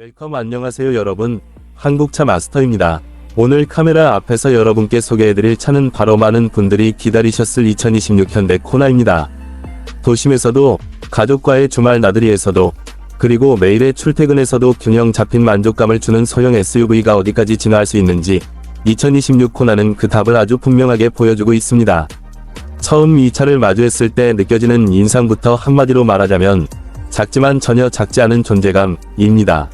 웰컴 안녕하세요 여러분 한국차 마스터입니다. 오늘 카메라 앞에서 여러분께 소개해드릴 차는 바로 많은 분들이 기다리셨을 2026 현대 코나입니다. 도심에서도 가족과의 주말 나들이에서도 그리고 매일의 출퇴근에서도 균형 잡힌 만족감을 주는 소형 SUV가 어디까지 진화할 수 있는지 2026 코나는 그 답을 아주 분명하게 보여주고 있습니다. 처음 이 차를 마주했을 때 느껴지는 인상부터 한마디로 말하자면 작지만 전혀 작지 않은 존재감입니다.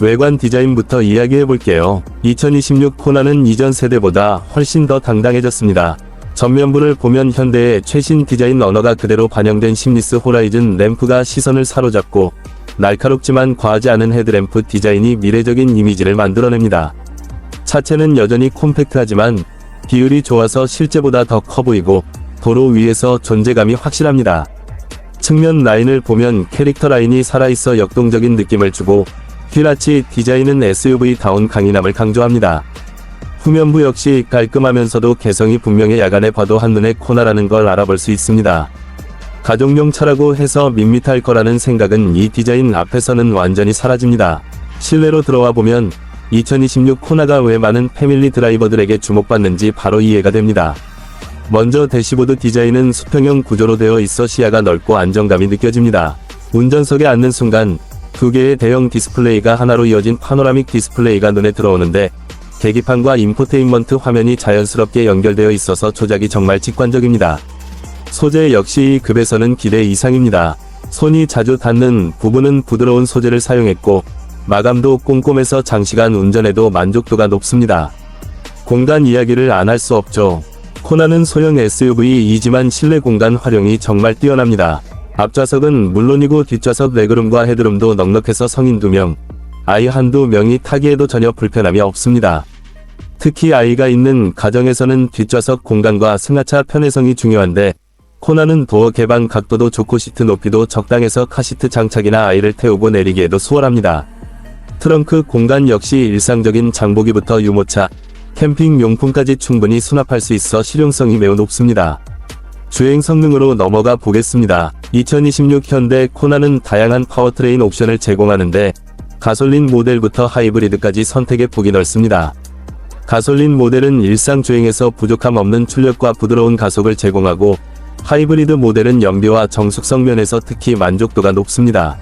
외관 디자인부터 이야기해 볼게요. 2026 코나는 이전 세대보다 훨씬 더 당당해졌습니다. 전면부를 보면 현대의 최신 디자인 언어가 그대로 반영된 심리스 호라이즌 램프가 시선을 사로잡고 날카롭지만 과하지 않은 헤드램프 디자인이 미래적인 이미지를 만들어냅니다. 차체는 여전히 콤팩트하지만 비율이 좋아서 실제보다 더 커 보이고 도로 위에서 존재감이 확실합니다. 측면 라인을 보면 캐릭터 라인이 살아있어 역동적인 느낌을 주고 휠아치 디자인은 SUV다운 강인함을 강조합니다. 후면부 역시 깔끔하면서도 개성이 분명해 야간에 봐도 한눈에 코나라는 걸 알아볼 수 있습니다. 가족용 차라고 해서 밋밋할 거라는 생각은 이 디자인 앞에서는 완전히 사라집니다. 실내로 들어와 보면 2026 코나가 왜 많은 패밀리 드라이버들에게 주목받는지 바로 이해가 됩니다. 먼저 대시보드 디자인은 수평형 구조로 되어 있어 시야가 넓고 안정감이 느껴집니다. 운전석에 앉는 순간 두 개의 대형 디스플레이가 하나로 이어진 파노라믹 디스플레이가 눈에 들어오는데 계기판과 인포테인먼트 화면이 자연스럽게 연결되어 있어서 조작이 정말 직관적입니다. 소재 역시 이 급에서는 기대 이상입니다. 손이 자주 닿는 부분은 부드러운 소재를 사용했고 마감도 꼼꼼해서 장시간 운전에도 만족도가 높습니다. 공간 이야기를 안 할 수 없죠. 코나는 소형 SUV이지만 실내 공간 활용이 정말 뛰어납니다. 앞좌석은 물론이고 뒷좌석 레그룸과 헤드룸도 넉넉해서 성인 2명, 아이 한두 명이 타기에도 전혀 불편함이 없습니다. 특히 아이가 있는 가정에서는 뒷좌석 공간과 승하차 편의성이 중요한데 코나는 도어 개방 각도도 좋고 시트 높이도 적당해서 카시트 장착이나 아이를 태우고 내리기에도 수월합니다. 트렁크 공간 역시 일상적인 장보기부터 유모차, 캠핑 용품까지 충분히 수납할 수 있어 실용성이 매우 높습니다. 주행 성능으로 넘어가 보겠습니다. 2026 현대 코나는 다양한 파워트레인 옵션을 제공하는데 가솔린 모델부터 하이브리드까지 선택의 폭이 넓습니다. 가솔린 모델은 일상 주행에서 부족함 없는 출력과 부드러운 가속을 제공하고 하이브리드 모델은 연비와 정숙성 면에서 특히 만족도가 높습니다.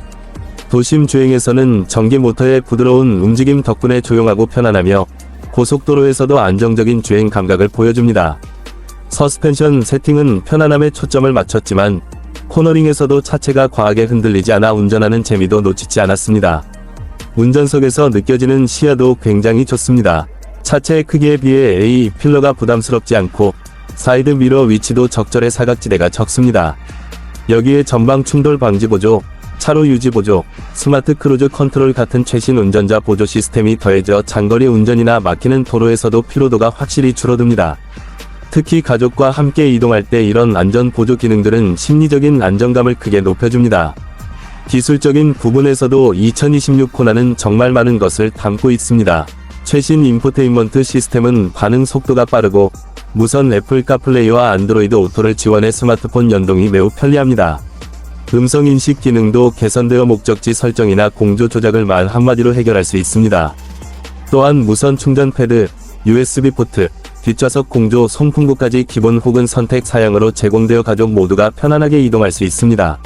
도심 주행에서는 전기 모터의 부드러운 움직임 덕분에 조용하고 편안하며 고속도로에서도 안정적인 주행 감각을 보여줍니다. 서스펜션 세팅은 편안함에 초점을 맞췄지만 코너링에서도 차체가 과하게 흔들리지 않아 운전하는 재미도 놓치지 않았습니다. 운전석에서 느껴지는 시야도 굉장히 좋습니다. 차체의 크기에 비해 A 필러가 부담스럽지 않고 사이드 미러 위치도 적절해 사각지대가 적습니다. 여기에 전방 충돌 방지 보조, 차로 유지 보조, 스마트 크루즈 컨트롤 같은 최신 운전자 보조 시스템이 더해져 장거리 운전이나 막히는 도로에서도 피로도가 확실히 줄어듭니다. 특히 가족과 함께 이동할 때 이런 안전 보조 기능들은 심리적인 안정감을 크게 높여줍니다. 기술적인 부분에서도 2026 코나는 정말 많은 것을 담고 있습니다. 최신 인포테인먼트 시스템은 반응 속도가 빠르고 무선 애플 카플레이와 안드로이드 오토를 지원해 스마트폰 연동이 매우 편리합니다. 음성 인식 기능도 개선되어 목적지 설정이나 공조 조작을 말 한마디로 해결할 수 있습니다. 또한 무선 충전 패드, USB 포트, 뒷좌석 공조 송풍구까지 기본 혹은 선택 사양으로 제공되어 가족 모두가 편안하게 이동할 수 있습니다.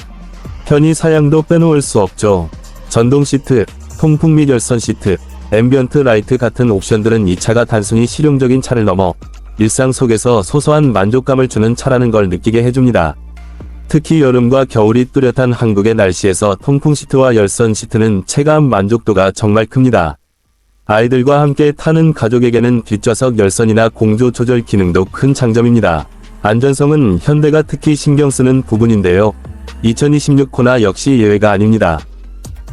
편의 사양도 빼놓을 수 없죠. 전동 시트, 통풍 및 열선 시트, 앰비언트 라이트 같은 옵션들은 이 차가 단순히 실용적인 차를 넘어 일상 속에서 소소한 만족감을 주는 차라는 걸 느끼게 해줍니다. 특히 여름과 겨울이 뚜렷한 한국의 날씨에서 통풍 시트와 열선 시트는 체감 만족도가 정말 큽니다. 아이들과 함께 타는 가족에게는 뒷좌석 열선이나 공조 조절 기능도 큰 장점입니다. 안전성은 현대가 특히 신경 쓰는 부분인데요. 2026 코나 역시 예외가 아닙니다.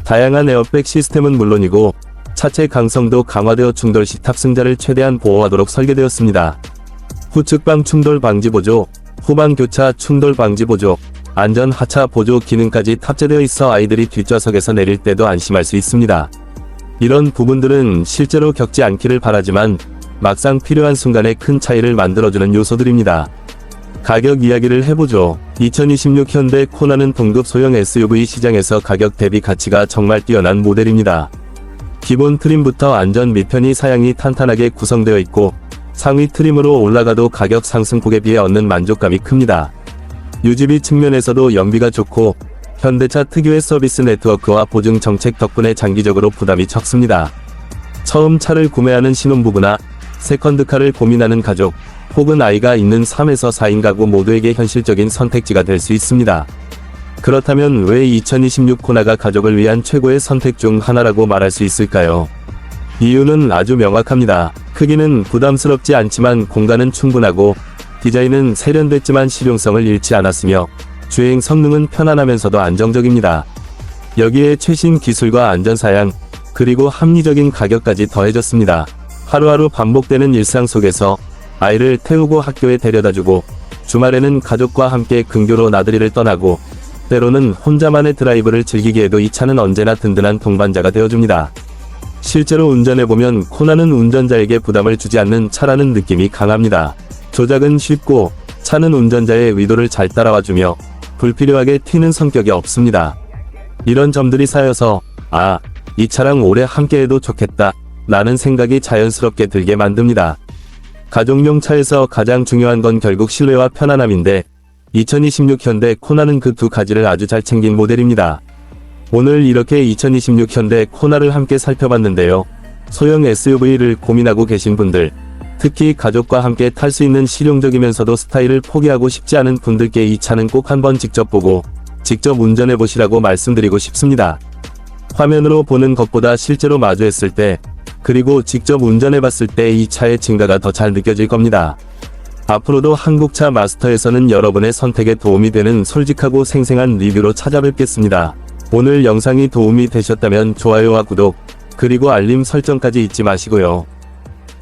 다양한 에어백 시스템은 물론이고 차체 강성도 강화되어 충돌 시 탑승자를 최대한 보호하도록 설계되었습니다. 후측방 충돌 방지 보조, 후방 교차 충돌 방지 보조, 안전 하차 보조 기능까지 탑재되어 있어 아이들이 뒷좌석에서 내릴 때도 안심할 수 있습니다. 이런 부분들은 실제로 겪지 않기를 바라지만 막상 필요한 순간에 큰 차이를 만들어주는 요소들입니다. 가격 이야기를 해보죠. 2026 현대 코나는 동급 소형 SUV 시장에서 가격 대비 가치가 정말 뛰어난 모델입니다. 기본 트림부터 안전 및 편의 사양이 탄탄하게 구성되어 있고 상위 트림으로 올라가도 가격 상승폭에 비해 얻는 만족감이 큽니다. 유지비 측면에서도 연비가 좋고 현대차 특유의 서비스 네트워크와 보증 정책 덕분에 장기적으로 부담이 적습니다. 처음 차를 구매하는 신혼부부나 세컨드카를 고민하는 가족, 혹은 아이가 있는 3에서 4인 가구 모두에게 현실적인 선택지가 될 수 있습니다. 그렇다면 왜 2026 코나가 가족을 위한 최고의 선택 중 하나라고 말할 수 있을까요? 이유는 아주 명확합니다. 크기는 부담스럽지 않지만 공간은 충분하고 디자인은 세련됐지만 실용성을 잃지 않았으며 주행 성능은 편안하면서도 안정적입니다. 여기에 최신 기술과 안전사양, 그리고 합리적인 가격까지 더해졌습니다. 하루하루 반복되는 일상 속에서 아이를 태우고 학교에 데려다주고 주말에는 가족과 함께 근교로 나들이를 떠나고 때로는 혼자만의 드라이브를 즐기기에도 이 차는 언제나 든든한 동반자가 되어줍니다. 실제로 운전해보면 코나는 운전자에게 부담을 주지 않는 차라는 느낌이 강합니다. 조작은 쉽고 차는 운전자의 의도를 잘 따라와주며 불필요하게 튀는 성격이 없습니다. 이런 점들이 쌓여서 아, 이 차랑 오래 함께해도 좋겠다 라는 생각이 자연스럽게 들게 만듭니다. 가족용 차에서 가장 중요한 건 결국 신뢰와 편안함인데 2026 현대 코나는 그 두 가지를 아주 잘 챙긴 모델입니다. 오늘 이렇게 2026 현대 코나를 함께 살펴봤는데요. 소형 SUV를 고민하고 계신 분들, 특히 가족과 함께 탈 수 있는 실용적이면서도 스타일을 포기하고 싶지 않은 분들께 이 차는 꼭 한번 직접 보고 직접 운전해 보시라고 말씀드리고 싶습니다. 화면으로 보는 것보다 실제로 마주했을 때, 그리고 직접 운전해 봤을 때 이 차의 증가가 더 잘 느껴질 겁니다. 앞으로도 한국차 마스터에서는 여러분의 선택에 도움이 되는 솔직하고 생생한 리뷰로 찾아뵙겠습니다. 오늘 영상이 도움이 되셨다면 좋아요와 구독, 그리고 알림 설정까지 잊지 마시고요.